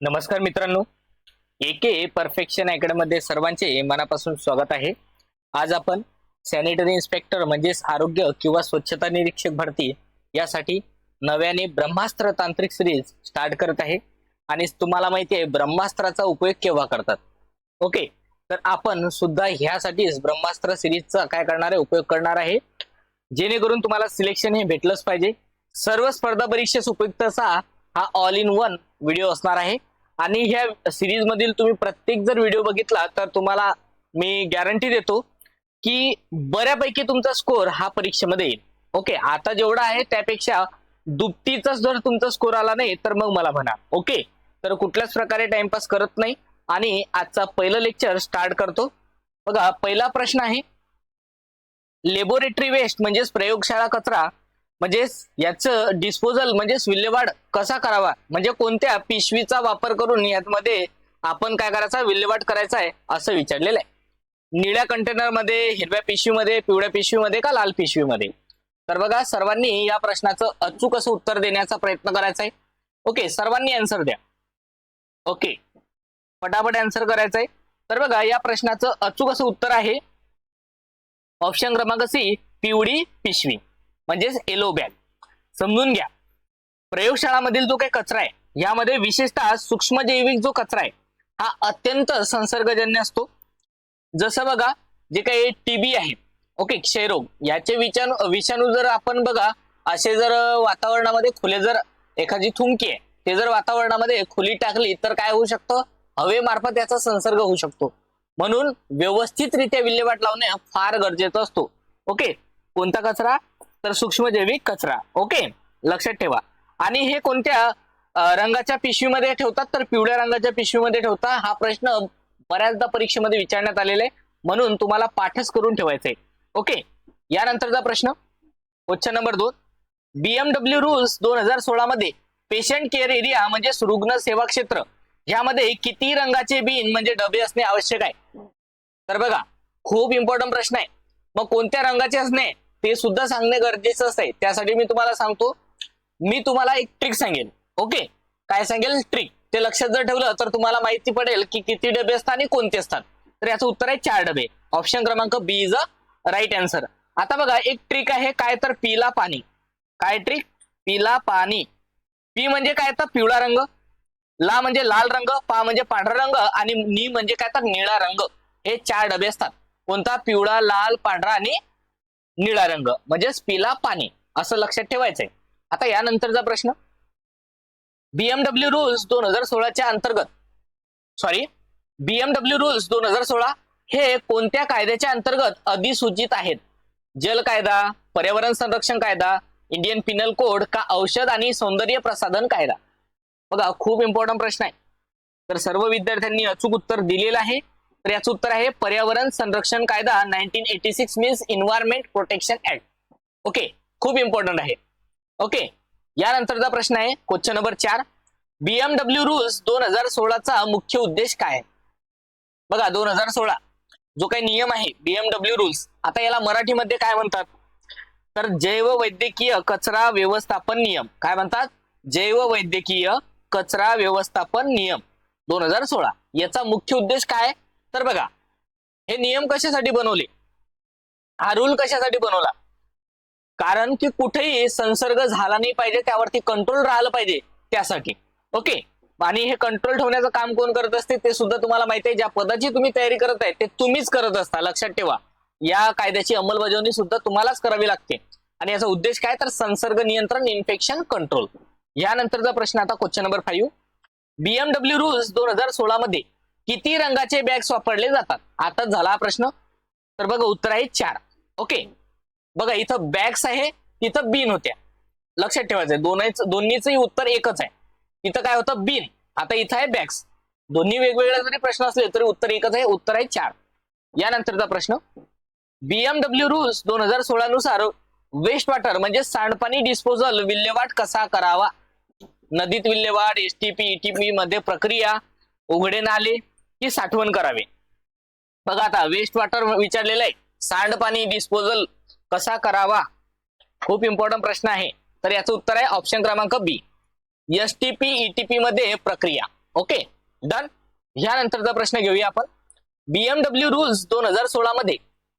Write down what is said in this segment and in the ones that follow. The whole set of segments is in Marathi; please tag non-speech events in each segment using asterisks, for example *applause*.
नमस्कार मित्रांनो. एके परफेक्शन अकॅडमीमध्ये सर्वांचे मनापासून स्वागत आहे. आज आपण सॅनिटरी इन्स्पेक्टर म्हणजेच आरोग्य किंवा स्वच्छता निरीक्षक भरती यासाठी नव्याने ब्रह्मास्त्र तांत्रिक सिरीज स्टार्ट करत आहे. आणि तुम्हाला माहिती आहे ब्रह्मास्त्राचा उपयोग केव्हा करतात? ओके तर आपण सुद्धा ह्यासाठीच ब्रह्मास्त्र सिरीजचा काय करणार आहे उपयोग करणार आहे. जेणेकरून तुम्हाला सिलेक्शन हे भेटलंच पाहिजे. सर्व स्पर्धा परीक्षेस उपयुक्त असा हा ऑल इन वन व्हिडिओ असणार आहे. आणि ह्या सिरीज मधील तुम्ही प्रत्येक जर व्हिडिओ बघितला तर तुम्हाला मी गॅरंटी देतो की बऱ्यापैकी तुमचा स्कोर हा परीक्षेमध्ये येईल. ओके आता जेवढा आहे त्यापेक्षा दुपटीचाच जर तुमचा स्कोर आला नाही तर मग मला म्हणा. ओके तर कुठल्याच प्रकारे टाइमपास करत नाही. आणि आजचा पहिलं लेक्चर स्टार्ट करतो. बघा पहिला प्रश्न आहे लेबोरेटरी वेस्ट म्हणजेच प्रयोगशाळा कचरा म्हणजेच याचं डिस्पोजल म्हणजेच विल्हेवाट कसा करावा? म्हणजे कोणत्या पिशवीचा वापर करून यामध्ये आपण काय करायचा? विल्हेवाट करायचा आहे असं विचारलेलं आहे. निळ्या कंटेनरमध्ये हिरव्या पिशवीमध्ये पिवळ्या पिशवीमध्ये का लाल पिशवीमध्ये? तर बघा सर्वांनी या प्रश्नाचं अचूक असं उत्तर देण्याचा प्रयत्न करायचा आहे. ओके सर्वांनी आन्सर द्या. ओके पटापट आन्सर करायचंय तर बघा या प्रश्नाचं अचूक असं उत्तर आहे. ऑप्शन क्रमांक सी पिवळी पिशवी. म्हणजेच एलो बॅग समजून घ्या. प्रयोगशाळामधील जो काही कचरा आहे यामध्ये विशेषतः सूक्ष्मजैविक जो कचरा आहे हा अत्यंत संसर्गजन्य असतो. जसं बघा जे काही टीबी आहे ओके क्षयरोग याचे विषाणू विषाणू जर आपण बघा असे जर वातावरणामध्ये खुले जर एखादी थुंकी आहे ते जर वातावरणामध्ये खुली टाकली तर काय होऊ शकतं? हवेमार्फत याचा संसर्ग होऊ शकतो. म्हणून व्यवस्थितरित्या विल्हेवाट लावणे फार गरजेचं असतो. ओके कोणता कचरा? तर सूक्ष्मजैविक कचरा. ओके लक्षात ठेवा. आणि हे कोणत्या रंगाच्या पिशवीमध्ये ठेवतात? तर पिवळ्या रंगाच्या पिशवीमध्ये ठेवता. हा प्रश्न बऱ्याचदा परीक्षेमध्ये विचारण्यात आलेला आहे. म्हणून तुम्हाला पाठच करून ठेवायचंय. ओके यानंतरचा प्रश्न. क्वेश्चन नंबर दोन. बीएमडब्ल्यू रूल्स दोन हजार सोळा मध्ये पेशंट केअर एरिया म्हणजे रुग्ण सेवा क्षेत्र. यामध्ये किती रंगाचे बिन म्हणजे डबे असणे आवश्यक आहे? तर बघा खूप इम्पॉर्टंट प्रश्न आहे. मग कोणत्या रंगाचे असणे? ते सुद्धा सांगणे गरजेचं असतंय त्यासाठी मी तुम्हाला सांगतो मी तुम्हाला एक ट्रिक सांगेन. ओके काय सांगेल? ट्रिक ते लक्षात जर ठेवलं तर तुम्हाला माहिती पडेल की किती डबे असतात आणि कोणते असतात. तर याचं उत्तर आहे चार डबे. ऑप्शन क्रमांक B is a right answer आता बघा एक ट्रिक आहे काय तर पिला पाणी. काय ट्रिक पिला पाणी. पी म्हणजे काय तर पिवळा रंग. ला म्हणजे लाल रंग. पा म्हणजे पांढरा रंग. आणि नी म्हणजे काय तर निळा रंग. हे चार डबे असतात. कोणता? पिवळा लाल पांढरा आणि निळा रंग म्हणजेच पिला पाणी असं लक्षात ठेवायचंय. आता यानंतरचा प्रश्न. बीएमडब्ल्यू रूल्स दोन हजार सोळाच्या अंतर्गत सॉरी बीएमडब्ल्यू रूल्स दोन हजार सोळा हे कोणत्या कायद्याच्या अंतर्गत अधिसूचित आहेत? जल कायदा पर्यावरण संरक्षण कायदा इंडियन पिनल कोड का औषध आणि सौंदर्य प्रसाधन कायदा? बघा खूप इम्पॉर्टंट प्रश्न आहे. तर सर्व विद्यार्थ्यांनी अचूक उत्तर दिलेलं आहे. तर याचं उत्तर आहे पर्यावरण संरक्षण कायदा nineteen eighty six means environment protection act. Okay खूप इम्पॉर्टंट आहे. ओके यानंतरचा प्रश्न आहे क्वेश्चन नंबर चार. बीएमडब्ल्यू रूल्स दोन हजार सोळाचा मुख्य उद्देश काय आहे? बघा दोन हजार सोळा जो काही नियम आहे बीएमडब्ल्यू रूल्स आता याला मराठीमध्ये काय म्हणतात? तर जैव वैद्यकीय कचरा व्यवस्थापन नियम. काय म्हणतात? जैव वैद्यकीय कचरा व्यवस्थापन नियम दोन हजार सोळा. याचा मुख्य उद्देश काय तर बघा हे नियम कशासाठी बनवले? हा रूल कशासाठी बनवला? कारण की कुठेही संसर्ग झाला नाही पाहिजे त्यावरती कंट्रोल राहिलं पाहिजे त्यासाठी. ओके आणि हे कंट्रोल ठेवण्याचं काम कोण करत असते ते सुद्धा तुम्हाला माहिती आहे. ज्या पदाची तुम्ही तयारी करत आहे ते तुम्हीच करत असता. लक्षात ठेवा. या कायद्याची अंमलबजावणी सुद्धा तुम्हालाच करावी लागते. आणि याचा उद्देश काय? तर संसर्ग नियंत्रण इन्फेक्शन कंट्रोल यानंतरचा प्रश्न आता question number five BMW rules दोन हजार सोळा मध्ये किती रंगाचे बॅग्स वापरले जातात? आताच झाला हा प्रश्न. तर बघा उत्तर आहे चार. ओके बघा इथं बॅग्स आहे तिथं बिन होत्या. लक्षात ठेवायचं दोन्हीच दोन्हीचंही उत्तर एकच आहे. इथं काय होतं? बिन आता इथं आहे बॅग्स दोन्ही वेगवेगळे जरी प्रश्न असले तरी उत्तर एकच आहे उत्तर आहे चार. यानंतरचा प्रश्न. बीएमडब्ल्यू रूल्स दोन हजार सोळा नुसार वेस्ट वॉटर म्हणजे सांडपाणी डिस्पोजल विल्हेवाट कसा करावा? नदीत विल्हेवाट एसटीपी ईटीपी मध्ये प्रक्रिया उघडे नाले की साठवण करावी. बघा आता वेस्ट वॉटर विचारलेलं आहे. सांडपाणी डिस्पोजल कसा करावा? खूप इम्पॉर्टंट प्रश्न आहे. तर याचं उत्तर आहे ऑप्शन क्रमांक B S T P ETP मध्ये प्रक्रिया. ओके डन ह्यानंतरचा प्रश्न घेऊया आपण. बीएमडब्ल्यू रूल्स दोन हजार सोळा मध्ये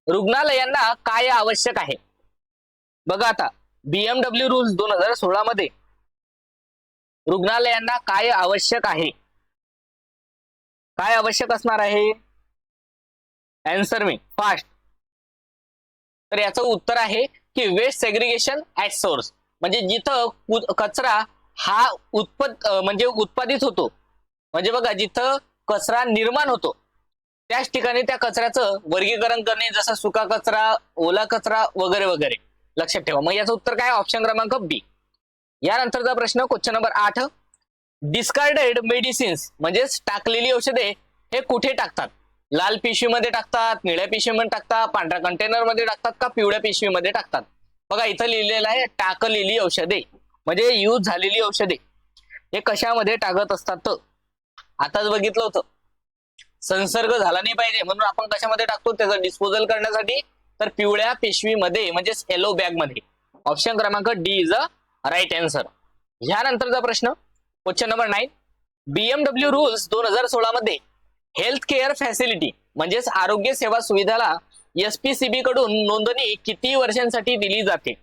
रुग्णालयांना काय आवश्यक आहे? बघा आता. बीएमडब्ल्यू रूल्स दोन हजार सोळा मध्ये रुग्णालयांना काय आवश्यक आहे? काय आवश्यक असणार आहे? अँसर मी फास्ट तर याचं उत्तर आहे की वेस्ट सेग्रिगेशन ऍट सोर्स म्हणजे जिथं कचरा हा उत्पत म्हणजे उत्पादित होतो. म्हणजे बघा जिथं कचरा निर्माण होतो त्याच ठिकाणी त्या कचऱ्याचं वर्गीकरण करणे जसं सुका कचरा ओला कचरा वगैरे वगैरे. लक्षात ठेवा. मग याचं उत्तर काय? ऑप्शन क्रमांक बी यानंतरचा प्रश्न क्वेश्चन नंबर आठ. डिस्कार्डेड मेडिसिन्स म्हणजेच टाकलेली औषधे हे कुठे टाकतात? लाल पिशवीमध्ये टाकतात निळ्या पिशवीमध्ये टाकतात पांढऱ्या कंटेनरमध्ये टाकतात का पिवळ्या पिशवीमध्ये टाकतात? बघा इथं लिहिलेलं आहे टाकलेली औषधे. म्हणजे यूज झालेली औषधे. हे कशामध्ये टाकत असतात? आताच बघितलं होतं. संसर्ग झाला नाही पाहिजे. म्हणून आपण कशामध्ये टाकतो? त्याचं डिस्पोजल करण्यासाठी. तर पिवळ्या पिशवीमध्ये म्हणजेच येलो बॅगमध्ये. ऑप्शन क्रमांक D is a right answer ह्यानंतरचा प्रश्न. Question number nine. BMW rules दोन हजार सोळा मध्ये हेल्थ केअर फॅसिलिटी म्हणजेच आरोग्य सेवा सुविधाला एसपीसीबी कडून नोंदणी किती वर्षांसाठी दिली जाते?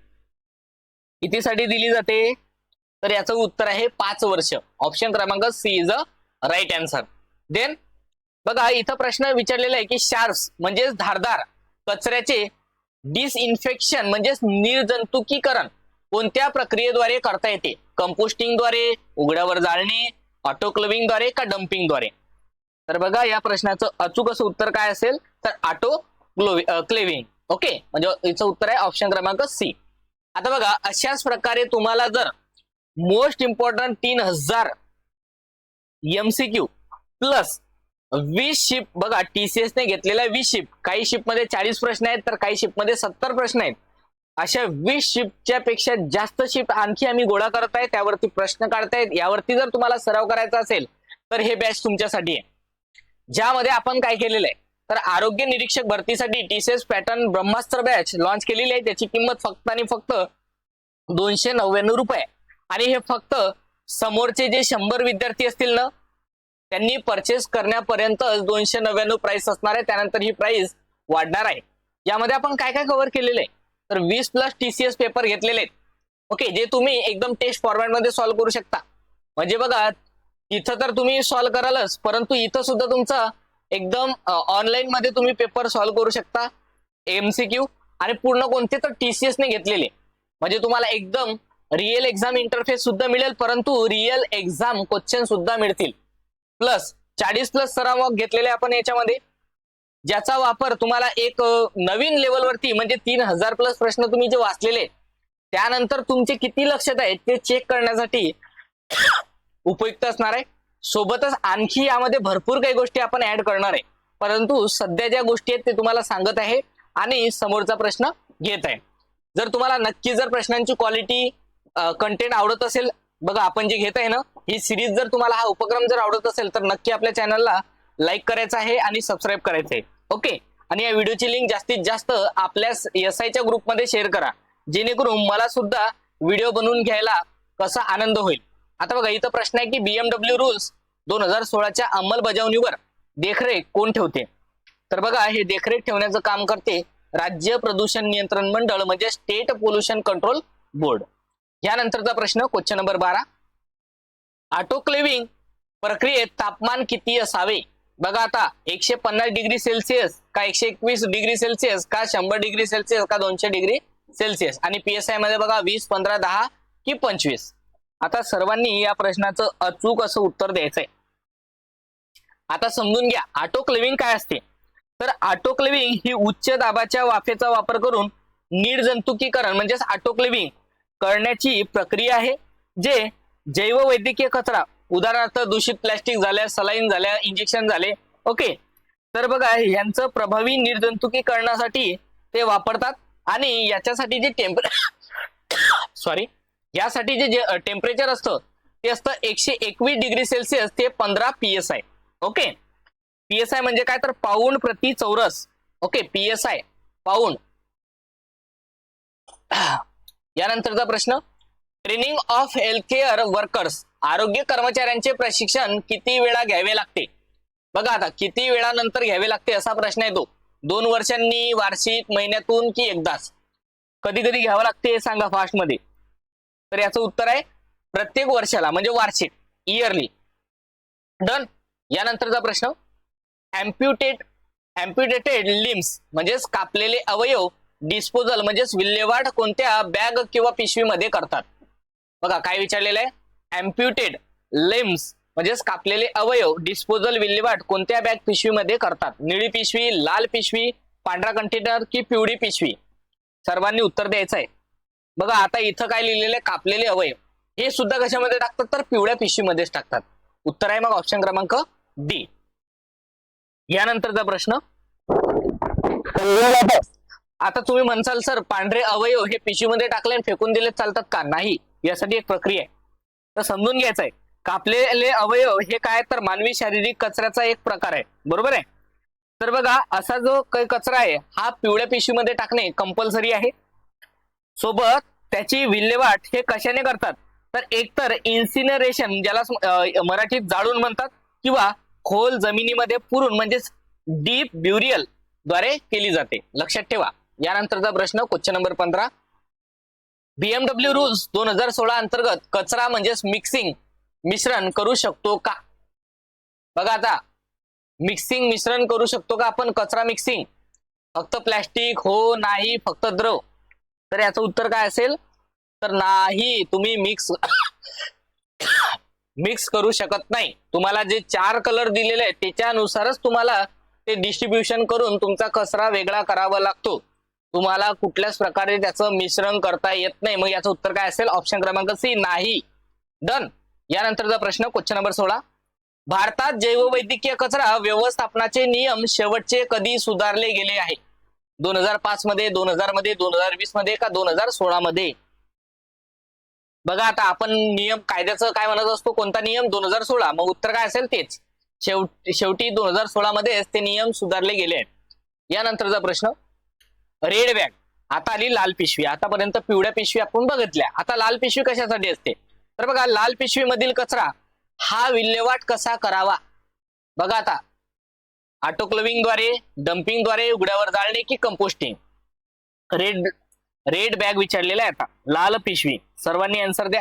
कितीसाठी दिली जाते? तर याचं उत्तर आहे पाच वर्ष. ऑप्शन क्रमांक C is a right answer then बघा इथं प्रश्न विचारलेला आहे की शार्प्स म्हणजेच धारदार कचऱ्याचे डिसइन्फेक्शन म्हणजेच निर्जंतुकीकरण कोणत्या प्रक्रियेद्वारे करता येते? कंपोस्टिंगद्वारे उघड्यावर जाळणे ऑटोक्लविंगद्वारे का डम्पिंगद्वारे? तर बघा या प्रश्नाचं अचूक असं उत्तर काय असेल? तर ऑटो क्लेविंग. ओके? म्हणजे याचं उत्तर आहे ऑप्शन क्रमांक सी. आता बघा अशाच प्रकारे तुम्हाला जर मोस्ट इम्पॉर्टंट तीन हजार एमसीक्यू प्लस वीस शिप बघा टीसीएस ने घेतलेल्या वीस शिप काही शिपमध्ये चाळीस प्रश्न आहेत तर काही शिपमध्ये सत्तर प्रश्न आहेत. अशा वीस शिफ्टच्या पेक्षा जास्त शिप आणखी आम्ही गोळा करत आहे त्यावरती प्रश्न काढतायत. यावरती जर तुम्हाला सराव करायचा असेल तर हे बॅच तुमच्यासाठी आहे. ज्यामध्ये आपण काय केलेलं आहे तर आरोग्य निरीक्षक भरतीसाठी टीसीएस पॅटर्न ब्रह्मास्त्र बॅच लॉन्च केलेली आहे. त्याची किंमत फक्त आणि फक्त दोनशे नव्याण्णव रुपये आणि हे फक्त समोरचे जे शंभर विद्यार्थी असतील ना त्यांनी परचेस करण्यापर्यंतच दोनशे नव्याण्णव प्राइस असणार आहे. त्यानंतर ही प्राइस वाढणार आहे. यामध्ये आपण काय काय कव्हर केलेलं आहे? तर वीस प्लस टीसीएस पेपर घेतलेले आहेत. ओके जे तुम्ही एकदम टेस्ट फॉर्मॅटमध्ये सॉल्व्ह करू शकता. म्हणजे बघा इथं तर तुम्ही सॉल्व्ह करालच परंतु इथं सुद्धा तुमचा एकदम ऑनलाईन मध्ये तुम्ही पेपर सॉल्व्ह करू शकता. एमसीक्यू आणि पूर्ण कोणते तर टीसीएस ने घेतलेले. म्हणजे तुम्हाला एकदम रिअल एक्झाम इंटरफेस सुद्धा मिळेल परंतु रिअल एक्झाम क्वेश्चन सुद्धा मिळतील. प्लस चाळीस प्लस सराव घेतलेले आपण याच्यामध्ये. ज्याचा वापर तुम्हाला एक नवीन लेवलवरती म्हणजे तीन हजार प्लस प्रश्न तुम्ही जे वाचलेले त्यानंतर तुमचे किती लक्षात आहेत ते चेक करण्यासाठी उपयुक्त असणार आहे. सोबतच आणखी यामध्ये भरपूर काही गोष्टी आपण ऍड करणार आहे. परंतु सध्या ज्या गोष्टी आहेत ते तुम्हाला सांगत आहे आणि समोरचा प्रश्न घेत आहे. जर तुम्हाला नक्की जर प्रश्नांची क्वालिटी कंटेंट आवडत असेल बघा आपण जे घेत आहे ना ही सिरीज जर तुम्हाला हा उपक्रम जर आवडत असेल तर नक्की आपल्या चॅनलला लाईक करायचं आहे आणि सबस्क्राईब करायचं आहे. ओके. आणि या व्हिडिओची लिंक जास्तीत जास्त आपल्या एस आयच्या ग्रुपमध्ये शेअर करा. जेणेकरून मला सुद्धा व्हिडिओ बनवून घ्यायला कसा आनंद होईल. आता बघा इथं प्रश्न आहे की बीएमडब्ल्यू रुल्स दोन हजार सोळाच्या अंमलबजावणीवर देखरेख कोण ठेवते? तर बघा हे देखरेख ठेवण्याचं काम करते राज्य प्रदूषण नियंत्रण मंडळ म्हणजे स्टेट पोल्युशन कंट्रोल बोर्ड यानंतरचा प्रश्न क्वेश्चन नंबर बारा. ऑटोक्लेविंग प्रक्रियेत तापमान किती असावे? बघा आता एकशे पन्नास डिग्री सेल्सिअस का एकशे एकवीस डिग्री सेल्सिअस का शंभर डिग्री सेल्सिअस का दोनशे डिग्री सेल्सिअस? आणि पीएसआयमध्ये बघा वीस पंधरा दहा की पंचवीस? आता सर्वांनी या प्रश्नाचं अचूक असं उत्तर द्यायचंय. आता समजून घ्या ऑटोक्लेविंग काय असते? तर ऑटोक्लेविंग ही उच्च दाबाच्या वाफेचा वापर करून निर्जंतुकीकरण म्हणजेच ऑटोक्लेविंग करण्याची प्रक्रिया आहे जे जैववैद्यकीय कचरा उदाहरणार्थ दूषित प्लॅस्टिक झाल्या सलाईन झाल्या इंजेक्शन झाले. ओके. तर बघा यांचं प्रभावी निर्जंतुकीकरणासाठी ते वापरतात आणि याच्यासाठी जे टेम्पर सॉरी *coughs* यासाठी जे जे टेम्परेचर असतं ते असतं एकशे एकवीस डिग्री सेल्सिअस ते पंधरा P S I okay. P S I म्हणजे काय? तर पाऊंड प्रति चौरस. Okay P S I pound. *coughs* यानंतरचा प्रश्न. Training of health care workers आरोग्य कर्मचाऱ्यांचे प्रशिक्षण किती वेळा घ्यावे लागते? बघा आता किती वेळानंतर घ्यावे लागते असा प्रश्न येतो. दोन वर्षांनी वार्षिक महिन्यातून की एकदाच? कधी कधी घ्यावं लागते हे सांगा फास्टमध्ये तर याचं उत्तर आहे प्रत्येक वर्षाला म्हणजे वार्षिक इयरली. डन? यानंतरचा प्रश्न. अम्प्युटेट अम्प्युटेटेड लिम्स म्हणजेच कापलेले अवयव डिस्पोजल म्हणजेच विल्हेवाट कोणत्या बॅग किंवा पिशवीमध्ये करतात? बघा काय विचारलेलं आहे? अम्प्युटेड लिम्स म्हणजेच कापलेले अवयव डिस्पोजल विल्हेवाट कोणत्या बॅग पिशवीमध्ये करतात? निळी पिशवी लाल पिशवी पांढरा कंटेनर की पिवळी पिशवी? सर्वांनी उत्तर द्यायचं आहे बघा आता इथं काय लिहिलेलं आहे? कापलेले अवयव. हे सुद्धा कशामध्ये टाकतात? तर पिवळ्या पिशवीमध्येच टाकतात. उत्तर आहे मग ऑप्शन क्रमांक डी यानंतरचा प्रश्न. आता तुम्ही म्हणसाल सर पांढरे अवयव हे पिशवीमध्ये टाकले आणि फेकून दिले चालतात का? नाही. यासाठी एक प्रक्रिया आहे. तर समजून घ्यायचं आहे कापलेले अवयव हे काय तर मानवी शारीरिक कचऱ्याचा एक प्रकार आहे. बरोबर आहे? तर बघा असा जो काही कचरा आहे हा पिवळ्या पिशवीमध्ये टाकणे कंपल्सरी आहे. सोबत त्याची विल्हेवाट हे कशाने करतात? तर एकतर इन्सिनरेशन ज्याला मराठीत जाळून म्हणतात किंवा खोल जमिनीमध्ये पुरून म्हणजेच डीप ब्युरियलद्वारे केली जाते. लक्षात ठेवा. यानंतरचा प्रश्न क्वेश्चन नंबर पंधरा. बीएमडब्ल्यू रूल्स दोन हजार सोळा अंतर्गत कचरा म्हणजेच मिक्सिंग मिश्रण करू शकतो का? बघा आता मिक्सिंग मिश्रण करू शकतो का आपण? कचरा मिक्सिंग फक्त प्लॅस्टिक हो नाही फक्त द्रव. तर याचं उत्तर काय असेल? तर नाही तुम्ही मिक्स मिक्स *coughs* करू शकत नाही. तुम्हाला जे चार कलर दिलेले आहेत त्याच्यानुसारच तुम्हाला ते डिस्ट्रीब्युशन करून तुमचा कचरा वेगळा करावा लागतो. तुम्हाला कुठल्याच प्रकारे त्याचं मिश्रण करता येत नाही. मग याचं उत्तर काय असेल? ऑप्शन क्रमांक सी नाही. डन यानंतरचा प्रश्न क्वेश्चन नंबर सोळा. भारतात जैववैद्यकीय कचरा व्यवस्थापनाचे नियम शेवटचे कधी सुधारले गेले आहे दोन हजार पाच मध्ये दोन हजारमध्ये दोन हजार वीसमध्ये का दोन हजार सोळा मध्ये? बघा आता आपण नियम कायद्याचं काय म्हणत असतो? कोणता नियम? दोन हजार सोळा. मग उत्तर काय असेल? तेच. शेवटी शेवटी दोन हजार सोळा मध्येच ते नियम सुधारले गेले आहेत. यानंतरचा प्रश्न. रेड बॅग आता आली लाल पिशवी. आतापर्यंत पिवळ्या पिशवी आपण बघितल्या. आता लाल पिशवी कशासाठी असते? तर बघा लाल पिशवीमधील कचरा हा विल्हेवाट कसा करावा? बघा आता. ऑटोक्लविंगद्वारे डम्पिंगद्वारे उघड्यावर जाळणे की कंपोस्टिंग रेड रेड बॅग विचारलेला आहे आता. लाल पिशवी. सर्वांनी आन्सर द्या.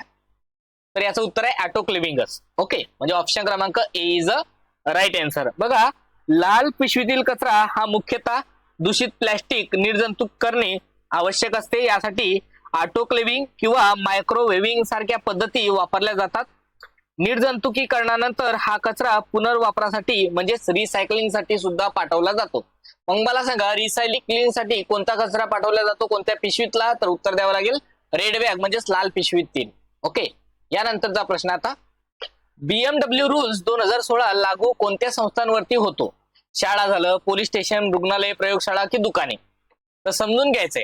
तर याचं उत्तर आहे ऑटोक्लिविंगच ओके म्हणजे ऑप्शन क्रमांक A is a right answer बघा लाल पिशवीतील कचरा हा मुख्यतः दूषित प्लॅस्टिक निर्जंतुक करणे आवश्यक असते. यासाठी ऑटोक्लेविंग किंवा मायक्रोवेव्हिंग सारख्या पद्धती वापरल्या जातात. निर्जंतुकीकरणानंतर हा कचरा पुनर्वापरासाठी म्हणजेच रिसायकलिंगसाठी सुद्धा पाठवला जातो. मग मला सांगा रिसायकलिंगसाठी कोणता कचरा पाठवला जातो? कोणत्या पिशवीतला? तर उत्तर द्यावं लागेल रेड बॅग म्हणजेच लाल पिशवीतील ओके? यानंतरचा प्रश्न आता. बीएमडब्ल्यू रूल्स दोन हजार सोळा लागू कोणत्या संस्थांवरती होतो? शाळा झालं पोलीस स्टेशन रुग्णालय प्रयोगशाळा की दुकाने? तर समजून घ्यायचंय.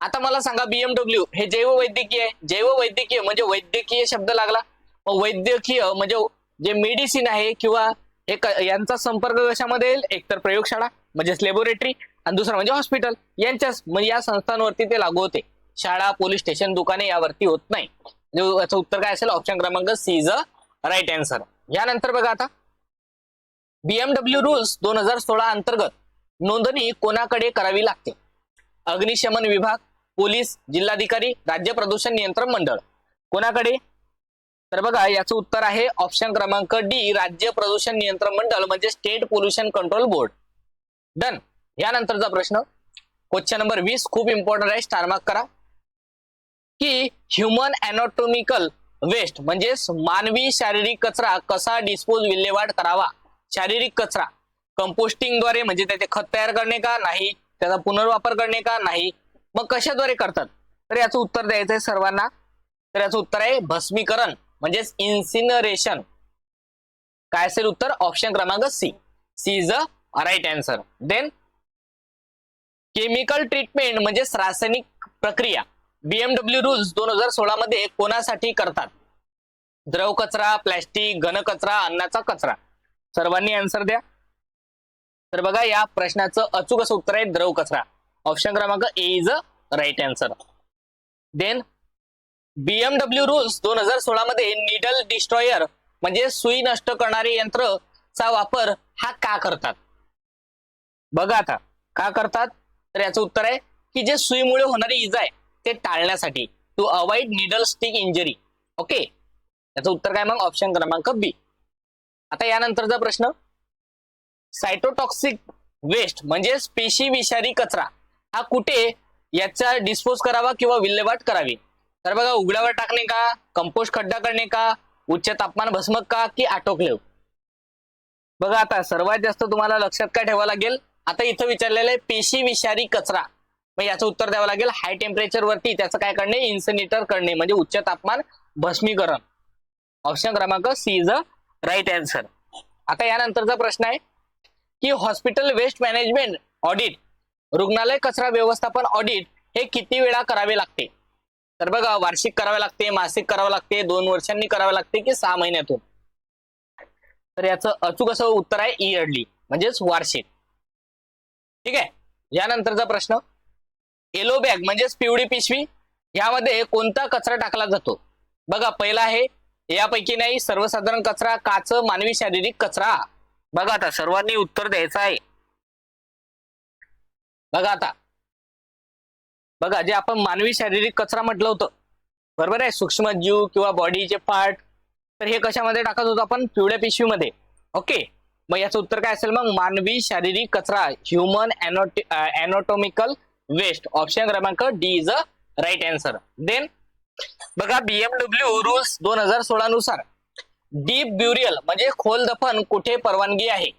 आता मला सांगा बीएमडब्ल्यू हे जैव वैद्यकीय जैव वैद्यकीय म्हणजे वैद्यकीय शब्द लागला. मग वैद्यकीय म्हणजे जे मेडिसिन आहे किंवा हे यांचा संपर्क कशामध्ये येईल? एकतर प्रयोगशाळा म्हणजेच लेबोरेटरी आणि दुसरं म्हणजे हॉस्पिटल यांच्याच म्हणजे या संस्थांवरती ते लागू होते. शाळा पोलीस स्टेशन दुकाने यावरती होत नाही. म्हणजे याचं उत्तर काय असेल? ऑप्शन क्रमांक C is a right answer यानंतर बघा आता. बीएमडब्ल्यू रूल्स दोन हजार सोळा अंतर्गत नोंदणी कोणाकडे करावी लागते? अग्निशमन विभाग पोलीस जिल्हाधिकारी राज्य प्रदूषण नियंत्रण मंडळ. कोणाकडे? तर बघा याचं उत्तर आहे ऑप्शन क्रमांक डी राज्य प्रदूषण नियंत्रण मंडळ म्हणजे state pollution control board done यानंतरचा प्रश्न. क्वेश्चन नंबर वीस खूप इम्पॉर्टंट आहे स्टार मार्क करा. की ह्युमन अॅनॉटॉमिकल वेस्ट म्हणजेच मानवी शारीरिक कचरा कसा डिस्पोज विल्हेवाट करावा? शारीरिक कचरा. कंपोस्टिंगद्वारे म्हणजे त्याचे खत तयार करणे का? नाही. त्याचा पुनर्वापर करणे का? नाही. मग कशाद्वारे करतात? तर याचं उत्तर द्यायचं आहे सर्वांना. तर याचं उत्तर आहे भस्मीकरण म्हणजेच इन्सिनरेशन काय असेल उत्तर? ऑप्शन क्रमांक C C is a right answer then chemical treatment म्हणजेच रासायनिक प्रक्रिया. बीएमडब्ल्यू रूल्स दोन हजार सोळा मध्ये कोणासाठी करतात? द्रव कचरा प्लॅस्टिक घनकचरा अन्नाचा कचरा. सर्वांनी आन्सर द्या. तर बघा या प्रश्नाचं अचूक असं उत्तर आहे द्रव कचरा. ऑप्शन क्रमांक A is a right answer then BMW rules दोन हजार सोळा मध्ये निडल डिस्ट्रॉयर म्हणजे सुई नष्ट करणारे यंत्र चा वापर हा का करतात? बघा आता का करतात? तर याचं उत्तर आहे की जे सुईमुळे होणारी इजा आहे ते टाळण्यासाठी. To avoid needle stick injury okay याचं उत्तर काय मग? ऑप्शन क्रमांक बी आता यानंतरचा प्रश्न. सायटोटॉक्सिक वेस्ट म्हणजे पेशी विषारी कचरा हा कुठे याचा डिस्पोज करावा किंवा विल्हेवाट करावी? तर बघा उघड्यावर टाकणे का? कंपोस्ट खड्डा करणे का? उच्च तापमान भस्मक का? की आटोकलेव? बघा आता सर्वात जास्त तुम्हाला लक्षात काय ठेवावं लागेल? आता इथं विचारलेलं आहे पेशी विषारी कचरा. मग याचं उत्तर द्यावं लागेल हाय टेम्परेचर वरती त्याचं काय करणे? इन्सिनेटर करणे म्हणजे उच्च तापमान भस्मीकरण. ऑप्शन क्रमांक C is a right answer आता यानंतरचा प्रश्न आहे की हॉस्पिटल वेस्ट मॅनेजमेंट ऑडिट रुग्णालय कचरा व्यवस्थापन ऑडिट हे किती वेळा करावे लागते? तर बघा वार्षिक करावे लागते मासिक करावे लागते दोन वर्षांनी करावे लागते की सहा महिन्यातून? तर याचं अचूक असं उत्तर आहे इयरली म्हणजेच वार्षिक. ठीक आहे? यानंतरचा प्रश्न. येलो बॅग म्हणजेच पिवळी पिशवी यामध्ये कोणता कचरा टाकला जातो? बघा पहिला आहे यापैकी नाही सर्वसाधारण कचरा काच मानवी शारीरिक कचरा. बघा आता सर्वांनी उत्तर द्यायचं आहे. बघा आता. बघा जे आपण मानवी शारीरिक कचरा म्हटलं होतं. बरोबर आहे? सूक्ष्म जीव किंवा बॉडीचे पार्ट. तर हे कशामध्ये टाकत होतो आपण? पिवळ्या पिशवीमध्ये. ओके? मग याचं उत्तर काय असेल मग? मानवी शारीरिक कचरा. ह्युमन एनोटॉमिकल वेस्ट ऑप्शन क्रमांक D is a right answer then बघा बीएमडब्ल्यू रूल्स दोन हजार सोळा नुसार. डीप ब्युरियल म्हणजे खोल दफन कुठे परवानगी आहे?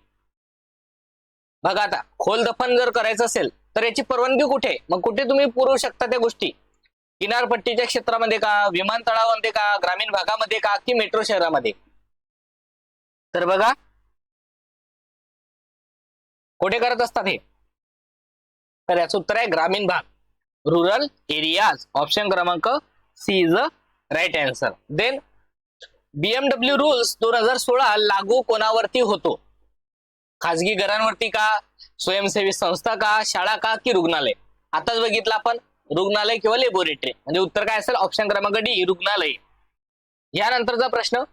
बघा आता खोल दफन जर करायचं असेल तर याची परवानगी कुठे? मग कुठे तुम्ही पुरवू शकता त्या गोष्टी? किनारपट्टीच्या क्षेत्रामध्ये का विमानतळामध्ये का ग्रामीण भागामध्ये का की मेट्रो शहरामध्ये? तर बघा कुठे करत असतात हे? तर याचं उत्तर आहे ग्रामीण भाग. रुरल एरियाज ऑप्शन क्रमांक C is a right answer. Then BMW rules दोन हजार सोळा लागू कोणावरती होतो? खाजगी घरांवरती का? स्वयंसेवी संस्था का? शाळा का? की रुग्णालय? आताच बघितलं आपण रुग्णालय किंवा लेबोरेटरी म्हणजे उत्तर काय असेल? ऑप्शन क्रमांक डी रुग्णालय. यानंतरचा प्रश्न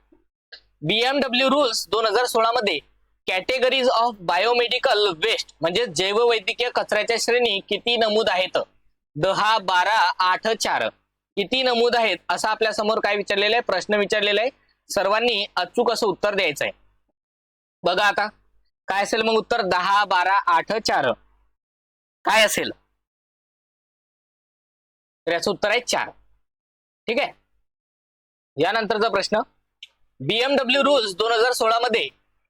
बीएमडब्ल्यू रूल्स दोन हजार सोळा मध्ये कॅटेगरीज ऑफ बायोमेडिकल वेस्ट म्हणजे जैववैद्यकीय कचऱ्याच्या श्रेणी किती नमूद आहेत? दहा बारा आठ चार. किती नमूद आहेत असं आपल्यासमोर काय विचारलेलं आहे? प्रश्न विचारलेला आहे. सर्वांनी अचूक असं उत्तर द्यायचं आहे. बघा आता. काय असेल मग उत्तर? दहा बारा आठ चार. काय असेल? तर याचं उत्तर आहे चार. ठीक आहे? यानंतरचा प्रश्न. बीएमडब्ल्यू रूल्स दोन हजार सोळा मध्ये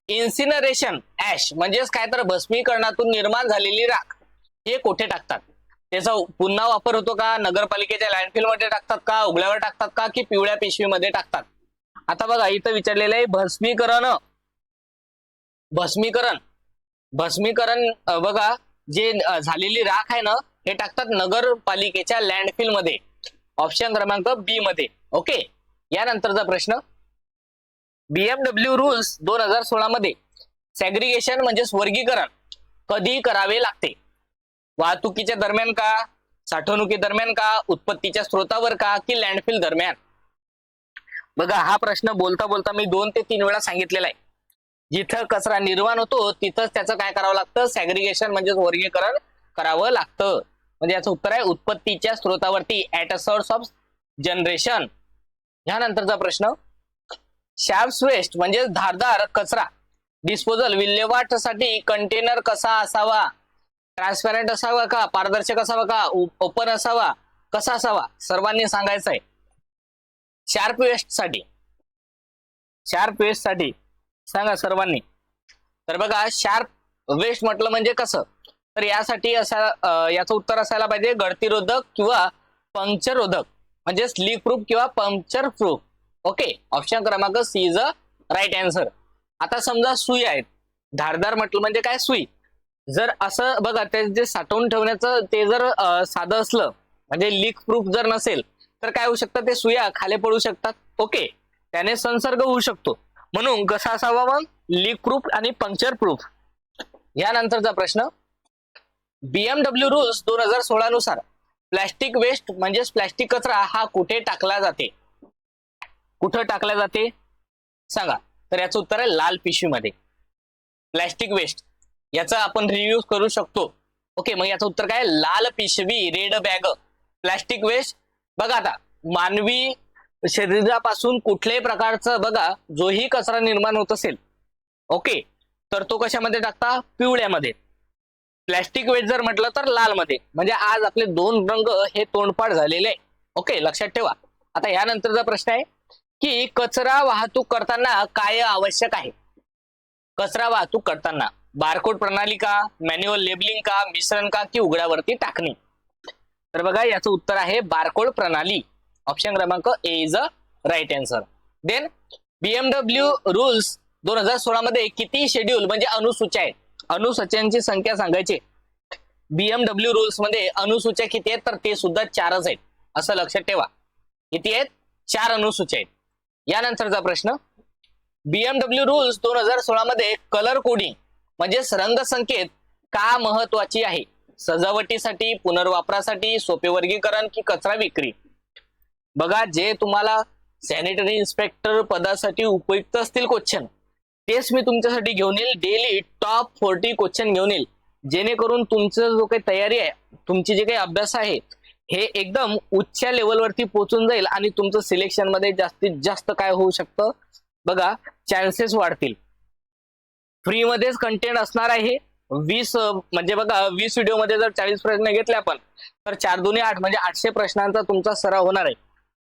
इन्सिनरेशन ऍश म्हणजेच काय तर भस्मीकरणातून निर्माण झालेली राख हे कोठे टाकतात? त्याचा पुन्हा वापर होतो का? नगरपालिकेच्या लँडफिलमध्ये टाकतात का? उघड्यावर टाकतात का? की पिवळ्या पिशवीमध्ये टाकतात? आता बघा इथं विचारलेलं आहे भस्मीकरण. भस्मीकरण. भस्मीकरण बघा जे झालेली राख आहे ना हे टाकतात नगरपालिकेच्या लँडफिलमध्ये. ऑप्शन क्रमांक बी मध्ये. ओके यानंतरचा प्रश्न. बीएमडब्ल्यू रूल्स दोन हजार सोळा मध्ये. सॅग्रिगेशन म्हणजेच वर्गीकरण कधी करावे लागते? वाहतुकीच्या दरम्यान का? साठवणुकी दरम्यान का? उत्पत्तीच्या स्रोतावर का? की लँडफिल दरम्यान? बघा हा प्रश्न बोलता बोलता मी दोन ते तीन वेळा सांगितलेला आहे. जिथं कचरा निर्माण होतो तिथंच त्याचं काय करावं लागतं? सॅग्रिगेशन म्हणजेच वर्गीकरण करावं लागतं. म्हणजे याचं उत्तर आहे उत्पत्तीच्या स्रोतावरती at a source of generation ह्यानंतरचा प्रश्न. शॅब्स वेस्ट म्हणजे धारदार कचरा. डिस्पोजल विल्हेवाटसाठी कंटेनर कसा असावा? ट्रान्सपॅरंट असावा का? पारदर्शक असावा का? ओपन असावा? कसा असावा? सर्वांनी सांगायचं आहे शार्प वेस्टसाठी. शार्प वेस्टसाठी. सांगा सर्वांनी. तर बघा शार्प वेस्ट म्हटलं म्हणजे कसं? तर यासाठी असा याचं उत्तर असायला पाहिजे गळतीरोधक किंवा पंक्चर रोधक म्हणजे स्लीप प्रूफ किंवा पंक्चर प्रूफ ओके? ऑप्शन क्रमांक C is a right answer आता समजा सुई आहेत. धारदार म्हटलं म्हणजे काय? सुई. जर असं बघा ते जे साठवून ठेवण्याचं ते जर साधं असलं म्हणजे लीक प्रूफ जर नसेल तर काय होऊ शकतं? ते सुया खाली पडू शकतात. ओके त्याने संसर्ग होऊ शकतो. म्हणून कसा असावा मग? लीक प्रूफ आणि पंक्चर प्रूफ यानंतरचा प्रश्न. बीएमडब्ल्यू रूल्स दोन हजार सोळा नुसार प्लॅस्टिक वेस्ट म्हणजेच प्लॅस्टिक कचरा हा कुठे टाकला जाते? कुठं टाकला जाते? सांगा. तर याचं उत्तर आहे लाल पिशवीमध्ये. प्लॅस्टिक वेस्ट याचा आपण रिव्ह्यू करू शकतो. ओके मग याचं उत्तर काय? लाल पिशवी रेड बॅग प्लॅस्टिक वेस्ट बघा आता मानवी शरीरापासून कुठल्याही प्रकारचं बघा जोही कचरा निर्माण होत असेल. ओके तर तो कशामध्ये टाकता? पिवळ्यामध्ये. प्लॅस्टिक वेस्ट जर म्हटलं तर लाल मध्ये म्हणजे आज आपले दोन रंग हे तोंडपाठ झालेले आहे. ओके लक्षात ठेवा. आता यानंतरचा प्रश्न आहे की कचरा वाहतूक करताना काय आवश्यक आहे? कचरा वाहतूक करताना. बारकोड प्रणाली का मॅन्युअल लेबलिंग का मिश्रण का की उघड्यावरती टाकणे. तर बघा याचं उत्तर आहे बारकोड प्रणाली. ऑप्शन क्रमांक A is a right answer then BMW rules दोन हजार सोळा मध्ये किती शेड्यूल म्हणजे अनुसूच्या आहेत? अनुसूच्यांची संख्या सांगायची. बीएमडब्ल्यू रूल्समध्ये अनुसूच्या किती आहेत? तर ते सुद्धा चारच आहेत. असं लक्षात ठेवा. किती आहेत? चार अनुसूच्या आहेत. यानंतरचा प्रश्न. बीएमडब्ल्यू रूल्स दोन हजार सोळा मध्ये कलर कोडिंग म्हणजेच रंगसंकेत का महत्वाची आहे? सजावटीसाठी पुनर्वापरासाठी सोपे वर्गीकरण की कचरा विक्री? बघा जे तुम्हाला सॅनिटरी इन्स्पेक्टर पदासाठी उपयुक्त असतील क्वेश्चन तेच मी तुमच्यासाठी घेऊन येईल. डेली टॉप फोर्टी क्वेश्चन घेऊन येईल. जेणेकरून तुमचं जो काही तयारी आहे तुमची जे काही अभ्यास आहे हे एकदम उच्च लेवलवरती पोहोचून जाईल आणि तुमचं सिलेक्शनमध्ये जास्तीत जास्त काय होऊ शकतं? बघा चान्सेस वाढतील. फ्री मध्येच कंटेंट असणार आहे. वीस म्हणजे बघा वीस व्हिडिओमध्ये जर चाळीस प्रश्न घेतले आपण तर चार दोन्ही आठ म्हणजे आठशे प्रश्नांचा तुमचा सराव होणार आहे.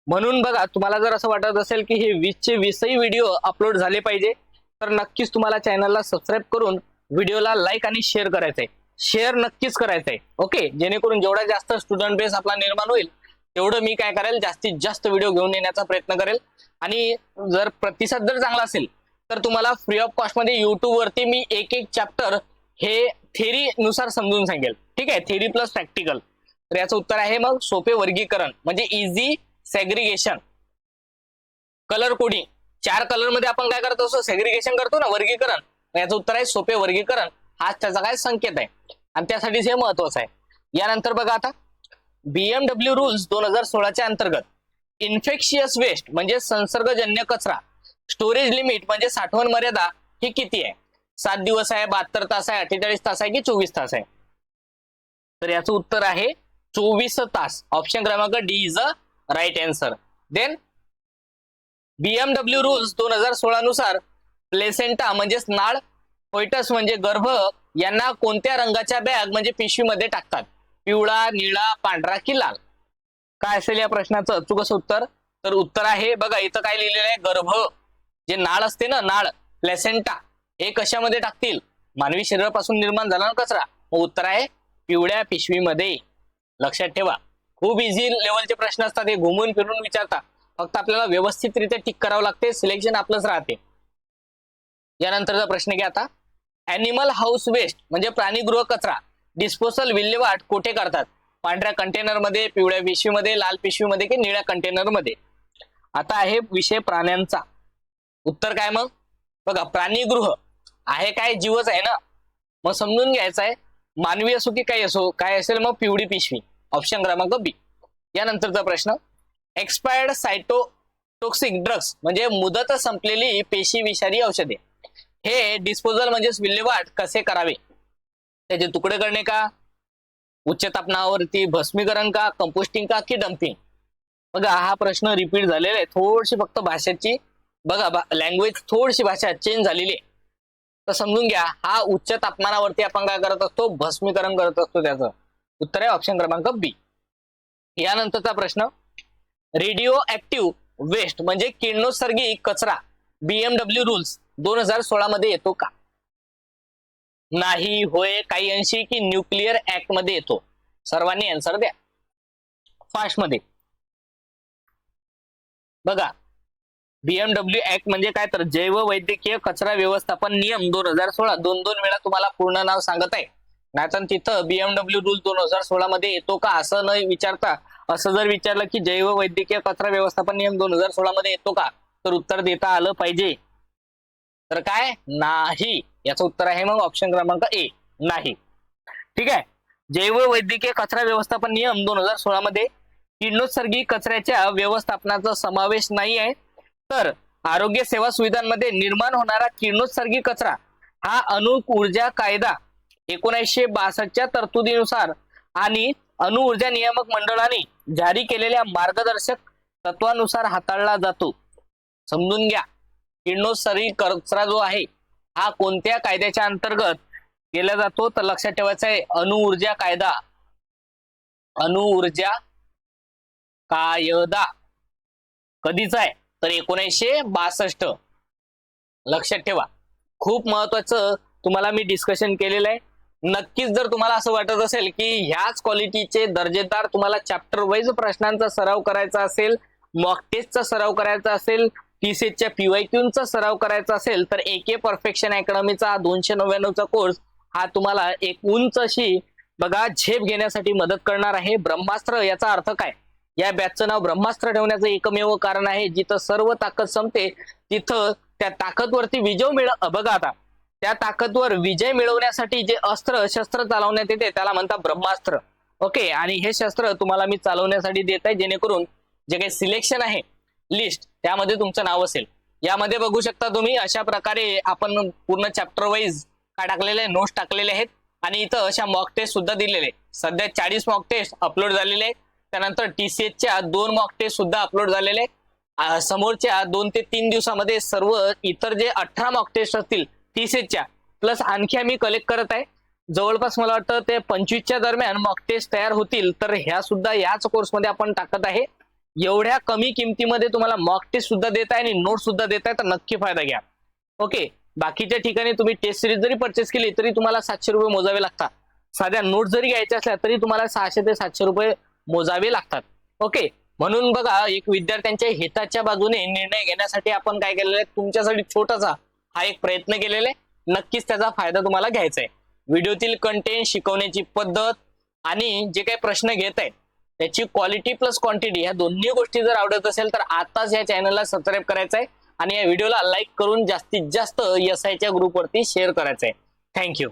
म्हणून बघा तुम्हाला जर असं वाटत असेल की हे वीसचे वीसही व्हिडिओ अपलोड झाले पाहिजे तर नक्कीच तुम्हाला चॅनलला सबस्क्राईब करून व्हिडिओला लाईक आणि शेअर करायचं आहे. शेअर नक्कीच करायचं आहे. ओके जेणेकरून जेवढा जास्त स्टुडंट बेस आपला निर्माण होईल तेवढं मी काय करेल जास्तीत जास्त व्हिडिओ घेऊन येण्याचा प्रयत्न करेल. आणि जर प्रतिसाद जर चांगला असेल तर तुम्हाला फ्री ऑफ कॉस्टमध्ये वरती मी एक एक चॅप्टर हे थेरी नुसार समजून सांगेल. ठीक आहे? थेरी प्लस प्रॅक्टिकल तर याचं उत्तर आहे मग सोपे वर्गीकरण म्हणजे इझी सेग्रिगेशन कलर कोडिंग चार कलरमध्ये आपण काय करतो असतो? सेग्रिगेशन करतो ना वर्गीकरण. याचं उत्तर आहे सोपे वर्गीकरण. हाच त्याचा काय संकेत आहे? आणि त्यासाठीच हे महत्वाचं आहे. यानंतर बघा आता. बीएमडब्ल्यू रूल्स दोन हजार सोळाच्या अंतर्गत. इन्फेक्शियस वेस्ट म्हणजे संसर्गजन्य कचरा. स्टोरेज लिमिट म्हणजे साठवण मर्यादा ही किती आहे? सात दिवस आहे बहात्तर तास आहे अठ्ठेचाळीस तास आहे की चोवीस तास आहे? तर याचं उत्तर आहे चोवीस तास. ऑप्शन क्रमांक D is a right answer then BMW rules दोन हजार सोळा नुसार प्लेसेंटा म्हणजेच नाळ होयटस म्हणजे गर्भ यांना कोणत्या रंगाच्या बॅग म्हणजे पिशवीमध्ये टाकतात? पिवळा निळा पांढरा की लाल? काय असेल या प्रश्नाचं? अचूक उत्तर. तर उत्तर आहे बघा इथं काय लिहिलेलं आहे गर्भ. जे नाळ असते ना नाळ प्लेसेंटा हे कशामध्ये टाकतील? मानवी शरीरापासून निर्माण झाला ना कचरा. मग उत्तर आहे पिवळ्या पिशवीमध्ये. लक्षात ठेवा. खूप इझी लेवलचे प्रश्न असतात हे घुमून फिरून विचारता फक्त आपल्याला व्यवस्थितरित्या टिक करावं लागते सिलेक्शन आपलंच राहते. यानंतरचा प्रश्न घ्या आता. अॅनिमल हाऊस वेस्ट म्हणजे प्राणीगृह कचरा. डिस्पोजल विल्हेवाट कुठे करतात? पांढऱ्या कंटेनरमध्ये पिवळ्या पिशवीमध्ये लाल पिशवीमध्ये की निळ्या कंटेनरमध्ये? आता आहे विषय प्राण्यांचा. उत्तर काय मग? बघा प्राणीगृह आहे काय जीवच आहे ना? मग समजून घ्यायचं आहे मानवी असो की काही असो काय असेल मग पिवळी पिशवी. ऑप्शन क्रमांक बी यानंतरचा प्रश्न. एक्सपायर्ड सायटोटॉक्सिक ड्रग्स म्हणजे मुदत संपलेली पेशी विषारी औषधे. हे डिस्पोजल म्हणजेच विल्हेवाट कसे करावे? त्याचे तुकडे करणे का? उच्च तापमानावरती भस्मीकरण का? कंपोस्टिंग का? की डम्पिंग बघा हा प्रश्न रिपीट झालेला आहे. थोडीशी फक्त भाषेची बघा लँग्वेज थोडीशी भाषा चेंज झालेली आहे. तर समजून घ्या हा उच्च तापमानावरती आपण काय करत असतो? भस्मीकरण करत असतो त्याचं. उत्तर आहे ऑप्शन क्रमांक बी यानंतरचा प्रश्न. रेडिओ ऍक्टिव्ह वेस्ट म्हणजे किरणोत्सर्गी कचरा. बीएमडब्ल्यू रूल्स दोन हजार सोळा मध्ये येतो का? नाही होय काही अंशी की न्यूक्लिअर ऍक्टमध्ये येतो. सर्वांनी आन्सर द्या. फास्टमध्ये. बघा बीएमडब्ल्यू ऍक्ट म्हणजे काय तर जैव वैद्यकीय कचरा व्यवस्थापन नियम दोन हजार सोळा दोन दोन वेळा तुम्हाला पूर्ण नाव सांगत आहे. नाहीतर तिथं बीएमडब्ल्यू रूल दोन हजार सोळा मध्ये येतो का असं न विचारता असं जर विचारलं की जैव वैद्यकीय कचरा व्यवस्थापन नियम दोन हजार सोळा मध्ये येतो का तर उत्तर देता आलं पाहिजे. तर काय? नाही. याचं उत्तर आहे मग ऑप्शन क्रमांक ए नाही. ठीक आहे? जैव वैद्यकीय कचरा व्यवस्थापन नियम दोन हजार सोळा मध्ये किरणोत्सर्गी कचऱ्याच्या व्यवस्थापनाचा समावेश नाही आहे. तर आरोग्य सेवा सुविधांमध्ये निर्माण होणारा किरणोत्सर्गी कचरा हा अणु ऊर्जा कायदा एकोणीसशे बासष्टच्या तरतुदीनुसार आणि अणु ऊर्जा नियामक मंडळाने जारी केलेल्या मार्गदर्शक तत्वानुसार हाताळला जातो. समजून घ्या किरणोत्सर्गी कचरा जो आहे हा कोणत्या कायद्याच्या अंतर्गत केला जातो? तर लक्षात ठेवायचं आहे अणु ऊर्जा कायदा. अणु ऊर्जा कायदा कधीचा आहे? तर एकोणीसशे बासष्ट. लक्षात ठेवा. खूप महत्वाचं तुम्हाला मी डिस्कशन केलेलं आहे. नक्कीच जर तुम्हाला असं वाटत असेल की ह्याच क्वालिटीचे दर्जेदार तुम्हाला चॅप्टर वाईज प्रश्नांचा सराव करायचा असेल मॉक टेस्टचा सराव करायचा असेल टीसीच्या पीवाय क्यूचा सराव करायचा असेल तर एके परफेक्शन अकॅडमीचा दोनशे नव्याण्णवचा कोर्स हा तुम्हाला एक उंच अशी बघा झेप घेण्यासाठी मदत करणार आहे. ब्रह्मास्त्र याचा अर्थ काय? या बॅचचं नाव ब्रह्मास्त्र ठेवण्याचं एकमेव कारण आहे. जिथं सर्व ताकद संपते तिथं त्या ताकदवरती विजय मिळ बघा आता. त्या ताकदवर विजय मिळवण्यासाठी जे अस्त्र शस्त्र चालवण्यात येते त्याला म्हणतात ब्रह्मास्त्र. ओके? आणि हे शस्त्र तुम्हाला मी चालवण्यासाठी देत आहे जेणेकरून जे काही सिलेक्शन आहे लिस्ट त्यामध्ये तुमचं नाव असेल. यामध्ये बघू शकता तुम्ही अशा प्रकारे आपण पूर्ण चॅप्टर वाईज काय टाकलेले आहे नोट्स टाकलेले आहेत. आणि इथं अशा मॉक टेस्ट सुद्धा दिलेले आहेत. सध्या चाळीस मॉक टेस्ट अपलोड झालेले आहेत. त्यानंतर टीसीएसच्या दोन मॉक टेस्ट सुद्धा अपलोड झालेले समोरच्या दोन ते तीन दिवसामध्ये सर्व इतर जे अठरा मॉक टेस्ट असतील टीसीएसच्या प्लस आणखी आम्ही कलेक्ट करत आहे. जवळपास मला वाटतं ते पंचवीसच्या दरम्यान मॉक टेस्ट तयार होतील तर ह्या सुद्धा याच कोर्समध्ये आपण टाकत आहे. एवढ्या कमी किमतीमध्ये तुम्हाला मॉक टेस्ट सुद्धा देत आहे आणि नोट सुद्धा देत आहे तर नक्की फायदा घ्या. ओके बाकीच्या ठिकाणी तुम्ही टेस्ट सिरीज जरी परचेस केली तरी तुम्हाला सातशे रुपये मोजावे लागतात. साध्या नोट जरी घ्यायच्या असल्या तरी तुम्हाला सहाशे ते सातशे रुपये मोजावे लागतात. ओके? म्हणून बघा एक विद्यार्थ्यांच्या हिताच्या बाजूने निर्णय घेण्यासाठी आपण काय केलेलं आहे? तुमच्यासाठी छोटासा हा एक प्रयत्न केलेला आहे. नक्कीच त्याचा फायदा तुम्हाला घ्यायचा आहे. व्हिडिओतील कंटेंट शिकवण्याची पद्धत आणि जे काही प्रश्न घेत आहेत त्याची क्वालिटी प्लस क्वांटिटी ह्या दोन्ही गोष्टी जर आवडत असेल तर आताच या चॅनलला सबस्क्राईब करायचं आहे आणि या व्हिडिओला लाईक करून जास्तीत जास्त एस आयच्या ग्रुपवरती शेअर करायचं आहे. थँक्यू